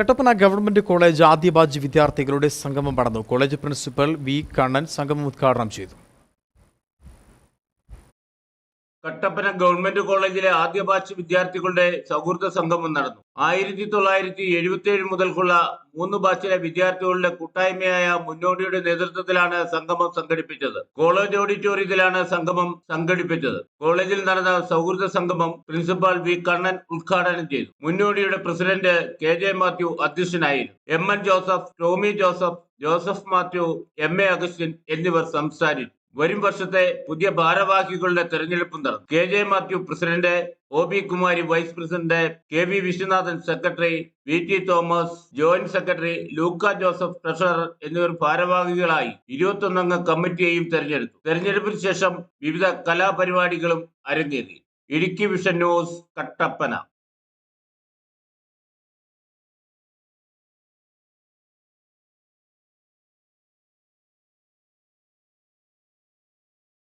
Kattappana government college ആദ്യബാജ് വിദ്യാർത്ഥികളുടെ സംഗമം നടന്നു. കോളേജ് പ്രിൻസിപ്പൽ വി കണ്ണൻ സംഗമം ഉദ്ഘാടനം ചെയ്തു. കട്ടപ്പന ഗവൺമെന്റ് കോളേജിലെ ആദ്യ ബാച്ച് വിദ്യാർത്ഥികളുടെ സൗഹൃദ സംഗമം നടന്നു. ആയിരത്തി തൊള്ളായിരത്തി എഴുപത്തി ഏഴ് മുതൽക്കുള്ള മൂന്ന് ബാച്ചിലെ വിദ്യാർത്ഥികളുടെ കൂട്ടായ്മയായ മുന്നോടിയുടെ നേതൃത്വത്തിലാണ് സംഗമം സംഘടിപ്പിച്ചത്. കോളേജ് ഓഡിറ്റോറിയത്തിലാണ് സംഗമം സംഘടിപ്പിച്ചത്. കോളേജിൽ നടന്ന സൗഹൃദ സംഗമം പ്രിൻസിപ്പാൾ വി. കണ്ണൻ ഉദ്ഘാടനം ചെയ്തു. മുന്നോടിയുടെ പ്രസിഡന്റ് കെ. ജെ. മാത്യു അധ്യക്ഷനായിരുന്നു. M. N. Joseph Tomy Joseph Joseph Mathew M. A. Augustine എന്നിവർ സംസാരിച്ചു. വരും വർഷത്തെ പുതിയ ഭാരവാഹികളുടെ തെരഞ്ഞെടുപ്പും നടന്നു K J Mathew president O B Kumari vice president K V Viswanathan secretary V T Thomas joint secretary Luka Joseph treasurer എന്നിവർ ഭാരവാഹികളായി ഇരുപത്തൊന്നംഗ കമ്മിറ്റിയെയും തെരഞ്ഞെടുത്തു. തെരഞ്ഞെടുപ്പിന് ശേഷം വിവിധ കലാപരിപാടികളും അരങ്ങേറി. Idukki vision news Kattappana.